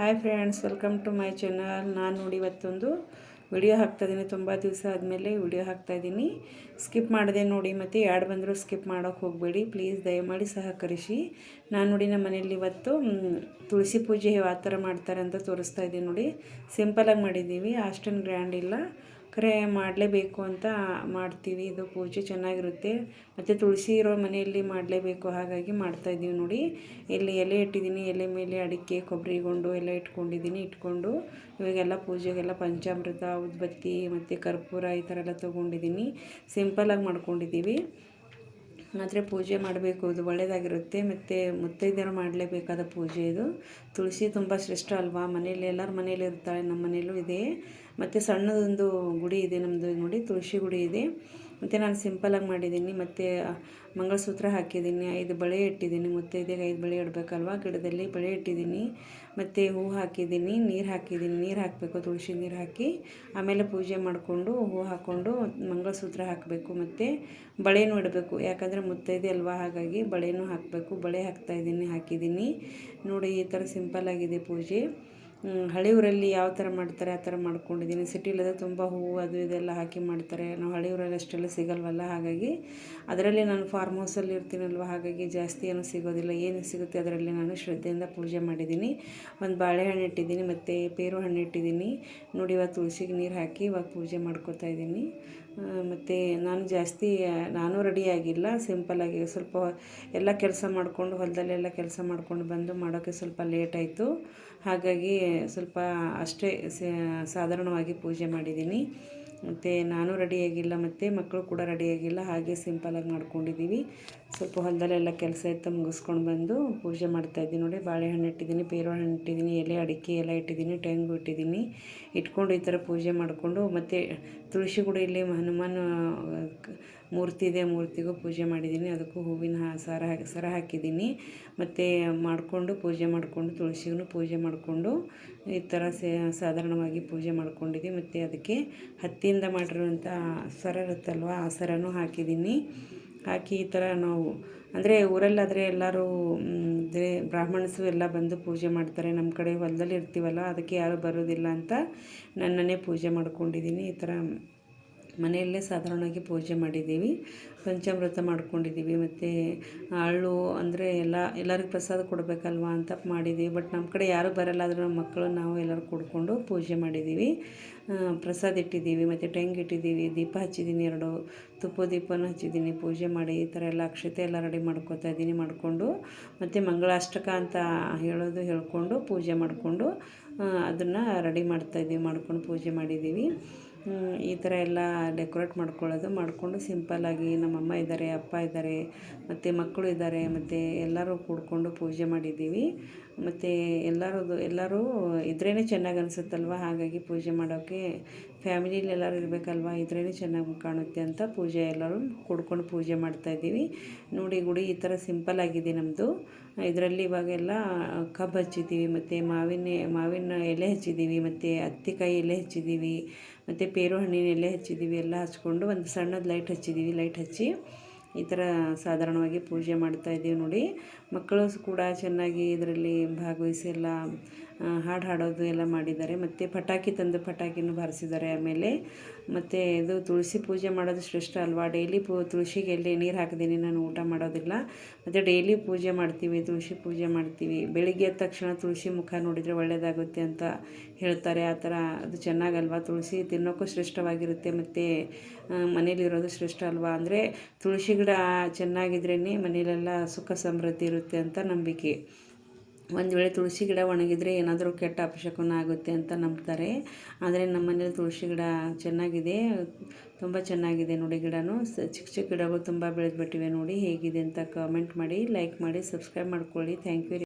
Hi friends, welcome to my channel. ನಾನು ನೋಡಿ ಇವತ್ತೊಂದು ವಿಡಿಯೋ ಹಾಕ್ತಾಯಿದ್ದೀನಿ ತುಂಬ ದಿವಸ ಆದಮೇಲೆ ವಿಡಿಯೋ ಹಾಕ್ತಾಯಿದ್ದೀನಿ ಸ್ಕಿಪ್ ಮಾಡಿದೆ ನೋಡಿ, ಮತ್ತು ಯಾಡ್ ಬಂದರೂ ಸ್ಕಿಪ್ ಮಾಡೋಕ್ಕೆ ಹೋಗಬೇಡಿ. ಪ್ಲೀಸ್ ದಯಮಾಡಿ ಸಹಕರಿಸಿ. ನಾನು ನೋಡಿ ನಮ್ಮ ಮನೆಯಲ್ಲಿ ಇವತ್ತು ತುಳಸಿ ಪೂಜೆ ಯಾವ ಥರ ಮಾಡ್ತಾರೆ ಅಂತ ತೋರಿಸ್ತಾ ಇದ್ದೀನಿ ನೋಡಿ. ಸಿಂಪಲಾಗಿ ಮಾಡಿದ್ದೀವಿ. ಅಷ್ಟೊಂದು ಗ್ರ್ಯಾಂಡ್ ಇಲ್ಲ. ಕರೆ ಮಾಡಲೇಬೇಕು ಅಂತ ಮಾಡ್ತೀವಿ. ಇದು ಪೂಜೆ ಚೆನ್ನಾಗಿರುತ್ತೆ. ಮತ್ತು ತುಳಸಿ ಇರೋ ಮನೆಯಲ್ಲಿ ಮಾಡಲೇಬೇಕು. ಹಾಗಾಗಿ ಮಾಡ್ತಾಯಿದ್ದೀವಿ ನೋಡಿ. ಇಲ್ಲಿ ಎಲೆ ಇಟ್ಟಿದ್ದೀನಿ. ಎಲೆ ಮೇಲೆ ಅಡಿಕೆ, ಕೊಬ್ಬರಿ ಗೊಂಡು ಎಲ್ಲ ಇಟ್ಕೊಂಡಿದ್ದೀನಿ. ಇಟ್ಕೊಂಡು ಇವಾಗೆಲ್ಲ ಪೂಜೆಗೆಲ್ಲ ಪಂಚಾಮೃತ, ಉದ್ಬತ್ತಿ ಮತ್ತು ಕರ್ಪೂರ ಈ ಥರ ಎಲ್ಲ ತೊಗೊಂಡಿದ್ದೀನಿ. ಸಿಂಪಲಾಗಿ ಮಾಡ್ಕೊಂಡಿದ್ದೀವಿ. ಆದರೆ ಪೂಜೆ ಮಾಡಬೇಕು, ಇದು ಒಳ್ಳೆಯದಾಗಿರುತ್ತೆ ಮತ್ತು ಮುತ್ತೈದೆಯರು ಮಾಡಲೇಬೇಕಾದ ಪೂಜೆ ಇದು. ತುಳಸಿ ತುಂಬ ಶ್ರೇಷ್ಠ ಅಲ್ವಾ? ಮನೇಲಿ ಎಲ್ಲರ ಮನೇಲಿ ಇರ್ತಾಳೆ ನಮ್ಮ ಮನೇಲೂ ಇದೆ. ಮತ್ತು ಸಣ್ಣದೊಂದು ಗುಡಿ ಇದೆ ನಮ್ಮದು ನೋಡಿ ತುಳಸಿ ಗುಡಿ ಇದೆ. ಮತ್ತು ನಾನು ಸಿಂಪಲಾಗಿ ಮಾಡಿದ್ದೀನಿ ಮತ್ತು ಮಂಗಳಸೂತ್ರ ಹಾಕಿದ್ದೀನಿ ಐದು ಬಳೆ ಇಟ್ಟಿದ್ದೀನಿ ಮುತ್ತೈದೆಗೆ ಐದು ಬಳೆ ಇಡಬೇಕಲ್ವ, ಗಿಡದಲ್ಲಿ ಬಳೆ ಇಟ್ಟಿದ್ದೀನಿ ಮತ್ತು ಹೂ ಹಾಕಿದ್ದೀನಿ ನೀರು ಹಾಕಿದ್ದೀನಿ ನೀರು ಹಾಕಬೇಕು, ತುಳಸಿ ನೀರು ಹಾಕಿ, ಆಮೇಲೆ ಪೂಜೆ ಮಾಡಿಕೊಂಡು ಹೂ ಹಾಕ್ಕೊಂಡು ಮಂಗಳಸೂತ್ರ ಹಾಕಬೇಕು, ಮತ್ತು ಬಳೆನೂ ಇಡಬೇಕು, ಯಾಕಂದರೆ ಮುತ್ತೈದೆ ಅಲ್ವಾ, ಹಾಗಾಗಿ ಬಳೆನೂ ಹಾಕಬೇಕು, ಬಳೆ ಹಾಕ್ತಾಯಿದ್ದೀನಿ ಹಾಕಿದ್ದೀನಿ ನೋಡಿ, ಈ ಥರ ಸಿಂಪಲ್ಲಾಗಿದೆ ಪೂಜೆ. ಹಳ್ಳಿ ಊರಲ್ಲಿ ಯಾವ ಥರ ಮಾಡ್ತಾರೆ, ಆ ಥರ ಮಾಡ್ಕೊಂಡಿದ್ದೀನಿ. ಸಿಟಿಲದ ತುಂಬ ಹೂವು ಅದು ಇದೆಲ್ಲ ಹಾಕಿ ಮಾಡ್ತಾರೆ. ನಾವು ಹಳ್ಳಿ ಊರಲ್ಲಿ ಅಷ್ಟೆಲ್ಲ ಸಿಗಲ್ವಲ್ಲ, ಹಾಗಾಗಿ ಅದರಲ್ಲಿ ನಾನು ಫಾರ್ಮ್ ಹೌಸಲ್ಲಿ ಇರ್ತೀನಲ್ವ, ಹಾಗಾಗಿ ಜಾಸ್ತಿ ಏನು ಸಿಗೋದಿಲ್ಲ. ಏನು ಸಿಗುತ್ತೆ ಅದರಲ್ಲಿ ನಾನು ಶ್ರದ್ಧೆಯಿಂದ ಪೂಜೆ ಮಾಡಿದ್ದೀನಿ. ಒಂದು ಬಾಳೆಹಣ್ಣು ಇಟ್ಟಿದ್ದೀನಿ, ಮತ್ತು ಪೇರು ಹಣ್ಣು ಇಟ್ಟಿದ್ದೀನಿ. ನೋಡಿ, ಇವಾಗ ತುಳಸಿಗೆ ನೀರು ಹಾಕಿ ಇವಾಗ ಪೂಜೆ ಮಾಡ್ಕೋತಾ ಇದ್ದೀನಿ. ಮತ್ತು ನಾನು ಜಾಸ್ತಿ, ನಾನು ರೆಡಿಯಾಗಿಲ್ಲ ಸಿಂಪಲ್ಲಾಗಿ ಸ್ವಲ್ಪ ಎಲ್ಲ ಕೆಲಸ ಮಾಡಿಕೊಂಡು, ಹೊಲದಲ್ಲೆಲ್ಲ ಕೆಲಸ ಮಾಡ್ಕೊಂಡು ಬಂದು ಮಾಡೋಕ್ಕೆ ಸ್ವಲ್ಪ ಲೇಟ್ ಆಯಿತು. ಹಾಗಾಗಿ ಸ್ವಲ್ಪ ಅಷ್ಟೇ ಸಾಧಾರಣವಾಗಿ ಪೂಜೆ ಮಾಡಿದ್ದೀನಿ. ಮತ್ತು ನಾನು ರೆಡಿಯಾಗಿಲ್ಲ ಮತ್ತು ಮಕ್ಕಳು ಕೂಡ ರೆಡಿಯಾಗಿಲ್ಲ ಹಾಗೆ ಸಿಂಪಲಾಗಿ ಮಾಡ್ಕೊಂಡಿದ್ದೀವಿ ಸ್ವಲ್ಪ ಹೊಲದಲ್ಲೆಲ್ಲ ಕೆಲಸ ಇತ್ತು, ಮುಗಿಸ್ಕೊಂಡು ಬಂದು ಪೂಜೆ ಮಾಡ್ತಾಯಿದ್ದೀನಿ ನೋಡಿ. ಬಾಳೆಹಣ್ಣು ಇಟ್ಟಿದ್ದೀನಿ ಪೇರು ಹಣ್ಣು ಇಟ್ಟಿದ್ದೀನಿ, ಎಲೆ ಅಡಿಕೆ ಎಲ್ಲ ಇಟ್ಟಿದ್ದೀನಿ ಟೆಂಗು ಇಟ್ಟಿದ್ದೀನಿ. ಇಟ್ಕೊಂಡು ಈ ಥರ ಪೂಜೆ ಮಾಡಿಕೊಂಡು ಮತ್ತು ತುಳಸಿ ಗುಡಿಯಲ್ಲಿ ಹನುಮಾನ್ ಮೂರ್ತಿ ಇದೆ, ಮೂರ್ತಿಗೂ ಪೂಜೆ ಮಾಡಿದ್ದೀನಿ. ಅದಕ್ಕೂ ಹೂವಿನ ಸರ ಸರ ಹಾಕಿದ್ದೀನಿ. ಮತ್ತು ಮಾಡಿಕೊಂಡು ಪೂಜೆ ಮಾಡಿಕೊಂಡು ತುಳಸಿಗೂ ಪೂಜೆ ಮಾಡಿಕೊಂಡು ಈ ಥರ ಸಾಧಾರಣವಾಗಿ ಪೂಜೆ ಮಾಡ್ಕೊಂಡಿದ್ದೀನಿ ಮತ್ತು ಅದಕ್ಕೆ ಹತ್ತಿಯಿಂದ ಮಾಡಿರುವಂಥ ಸರ ಇರುತ್ತಲ್ವ, ಆ ಸರನೂ ಹಾಕಿದ್ದೀನಿ. ಹಾಕಿ ಈ ಥರ ನಾವು, ಅಂದರೆ ಊರಲ್ಲಾದರೆ ಎಲ್ಲರೂ ಅಂದರೆ ಬ್ರಾಹ್ಮಣಸು ಎಲ್ಲ ಬಂದು ಪೂಜೆ ಮಾಡ್ತಾರೆ. ನಮ್ಮ ಕಡೆ ಹೊಲದಲ್ಲಿ ಇರ್ತೀವಲ್ಲ, ಅದಕ್ಕೆ ಯಾರೂ ಬರೋದಿಲ್ಲ ಅಂತ ನನ್ನನ್ನೇ ಪೂಜೆ ಮಾಡ್ಕೊಂಡಿದ್ದೀನಿ. ಈ ಥರ ಮನೆಯಲ್ಲೇ ಸಾಧಾರಣವಾಗಿ ಪೂಜೆ ಮಾಡಿದ್ದೀವಿ, ಪಂಚಾಮೃತ ಮಾಡ್ಕೊಂಡಿದ್ದೀವಿ, ಮತ್ತು ಹಳ್ಳು ಅಂದರೆ ಎಲ್ಲ, ಎಲ್ಲರಿಗೂ ಪ್ರಸಾದ ಕೊಡಬೇಕಲ್ವ ಅಂತ ಮಾಡಿದ್ದೀವಿ. ಬಟ್ ನಮ್ಮ ಕಡೆ ಯಾರೂ ಬರಲ್ಲ, ಆದರೆ ನಮ್ಮ ಮಕ್ಕಳು, ನಾವು ಎಲ್ಲರೂ ಕೂಡ್ಕೊಂಡು ಪೂಜೆ ಮಾಡಿದ್ದೀವಿ. ಪ್ರಸಾದ ಇಟ್ಟಿದ್ದೀವಿ, ಮತ್ತು ಟೆಂಗ್ ಇಟ್ಟಿದ್ದೀವಿ, ದೀಪ ಹಚ್ಚಿದ್ದೀನಿ, ಎರಡು ತುಪ್ಪ ದೀಪನೂ ಹಚ್ಚಿದ್ದೀನಿ, ಪೂಜೆ ಮಾಡಿ ಈ ಥರ ಎಲ್ಲ ಅಕ್ಷತೆ ಎಲ್ಲ ರೆಡಿ ಮಾಡ್ಕೋತಾ ಇದ್ದೀನಿ, ಮಾಡಿಕೊಂಡು ಮತ್ತು ಮಂಗಳಾಷ್ಟಕ ಅಂತ ಹೇಳೋದು ಹೇಳ್ಕೊಂಡು ಪೂಜೆ ಮಾಡಿಕೊಂಡು ಅದನ್ನು ರೆಡಿ ಮಾಡ್ತಾಯಿದ್ದೀವಿ ಮಾಡ್ಕೊಂಡು ಪೂಜೆ ಮಾಡಿದ್ದೀವಿ. ಈ ಥರ ಎಲ್ಲ ಡೆಕೋರೇಟ್ ಮಾಡ್ಕೊಳ್ಳೋದು, ಮಾಡಿಕೊಂಡು ಸಿಂಪಲ್ಲಾಗಿ ನಮ್ಮಮ್ಮ ಇದ್ದಾರೆ, ಅಪ್ಪ ಇದ್ದಾರೆ, ಮತ್ತು ಮಕ್ಕಳು ಇದ್ದಾರೆ, ಮತ್ತು ಎಲ್ಲರೂ ಕೂಡ್ಕೊಂಡು ಪೂಜೆ ಮಾಡಿದ್ದೀವಿ. ಮತ್ತು ಎಲ್ಲರದು, ಎಲ್ಲರೂ ಇದ್ರೇ ಚೆನ್ನಾಗಿ ಅನಿಸುತ್ತಲ್ವ? ಹಾಗಾಗಿ ಪೂಜೆ ಮಾಡೋಕ್ಕೆ ಫ್ಯಾಮಿಲೀಲಿ ಎಲ್ಲರೂ ಇರಬೇಕಲ್ವ? ಇದ್ರೇ ಚೆನ್ನಾಗಿ ಕಾಣುತ್ತೆ ಅಂತ ಪೂಜೆ ಎಲ್ಲರೂ ಕೂಡ್ಕೊಂಡು ಪೂಜೆ ಮಾಡ್ತಾಯಿದ್ದೀವಿ ನೋಡಿ ಗುಡಿ ಈ ಥರ ಸಿಂಪಲ್ಲಾಗಿದೆ ನಮ್ಮದು ಇದರಲ್ಲಿ ಇವಾಗೆಲ್ಲ ಕಬ್ಬು ಹಚ್ಚಿದ್ದೀವಿ, ಮತ್ತು ಮಾವಿನ ಮಾವಿನ ಎಲೆ ಹಚ್ಚಿದ್ದೀವಿ, ಮತ್ತು ಹತ್ತಿಕಾಯಿ ಎಲೆ ಹಚ್ಚಿದ್ದೀವಿ, ಮತ್ತು ಪೇರು ಹಣ್ಣಿನ ಎಲೆ ಹಚ್ಚಿದ್ದೀವಿ, ಎಲ್ಲ ಹಚ್ಕೊಂಡು ಒಂದು ಸಣ್ಣದು ಲೈಟ್ ಹಚ್ಚಿದ್ದೀವಿ. ಲೈಟ್ ಹಚ್ಚಿ ಈ ಥರ ಸಾಧಾರಣವಾಗಿ ಪೂಜೆ ಮಾಡ್ತಾಯಿದ್ದೀವಿ ನೋಡಿ. ಮಕ್ಕಳು ಕೂಡ ಚೆನ್ನಾಗಿ ಇದರಲ್ಲಿ ಭಾಗವಹಿಸಿ ಎಲ್ಲ ಹಾಡು ಹಾಡೋದು ಎಲ್ಲ ಮಾಡಿದ್ದಾರೆ. ಮತ್ತು ಪಟಾಕಿ ತಂದು ಪಟಾಕಿನೂ ಬಾರಿಸಿದ್ದಾರೆ ಆಮೇಲೆ. ಮತ್ತು ಇದು ತುಳಸಿ ಪೂಜೆ ಮಾಡೋದು ಶ್ರೇಷ್ಠ ಅಲ್ವಾ? ಡೈಲಿ ಪೂ, ತುಳಸಿಗೆ ಎಲ್ಲಿ ನೀರು ಹಾಕಿದ್ದೀನಿ ನಾನು ಊಟ ಮಾಡೋದಿಲ್ಲ. ಮತ್ತು ಡೈಲಿ ಪೂಜೆ ಮಾಡ್ತೀವಿ, ತುಳಸಿ ಪೂಜೆ ಮಾಡ್ತೀವಿ. ಬೆಳಿಗ್ಗೆ ಎದ್ದ ತಕ್ಷಣ ತುಳಸಿ ಮುಖ ನೋಡಿದರೆ ಒಳ್ಳೆಯದಾಗುತ್ತೆ ಅಂತ ಹೇಳ್ತಾರೆ. ಆ ಥರ ಅದು ಚೆನ್ನಾಗಲ್ವಾ? ತುಳಸಿ ತಿನ್ನೋಕ್ಕೂ ಶ್ರೇಷ್ಠವಾಗಿರುತ್ತೆ. ಮತ್ತು ಮನೇಲಿರೋದು ಶ್ರೇಷ್ಠ ಅಲ್ವಾ? ಅಂದರೆ ತುಳಸಿ ಗಿಡ ಚೆನ್ನಾಗಿದ್ರೇ ಮನೇಲೆಲ್ಲ ಸುಖ ಸಮೃದ್ಧಿ ಇರುತ್ತೆ ಅಂತ ನಂಬಿಕೆ. ಒಂದು ವೇಳೆ ತುಳಸಿ ಗಿಡ ಒಣಗಿದರೆ ಏನಾದರೂ ಕೆಟ್ಟ ಅಪಶಕುನ ಆಗುತ್ತೆ ಅಂತ ನಂಬ್ತಾರೆ. ಆದರೆ ನಮ್ಮ ಮನೇಲಿ ತುಳಸಿ ಗಿಡ ಚೆನ್ನಾಗಿದೆ, ತುಂಬ ಚೆನ್ನಾಗಿದೆ ನೋಡಿ ಗಿಡನೂ. ಚಿಕ್ಕ ಚಿಕ್ಕ ಗಿಡಗಳು ತುಂಬ ಬೆಳೆದ್ಬಿಟ್ಟಿವೆ ನೋಡಿ, ಹೇಗಿದೆ ಅಂತ ಕಮೆಂಟ್ ಮಾಡಿ ಲೈಕ್ ಮಾಡಿ ಸಬ್ಸ್ಕ್ರೈಬ್ ಮಾಡ್ಕೊಳ್ಳಿ. Thank you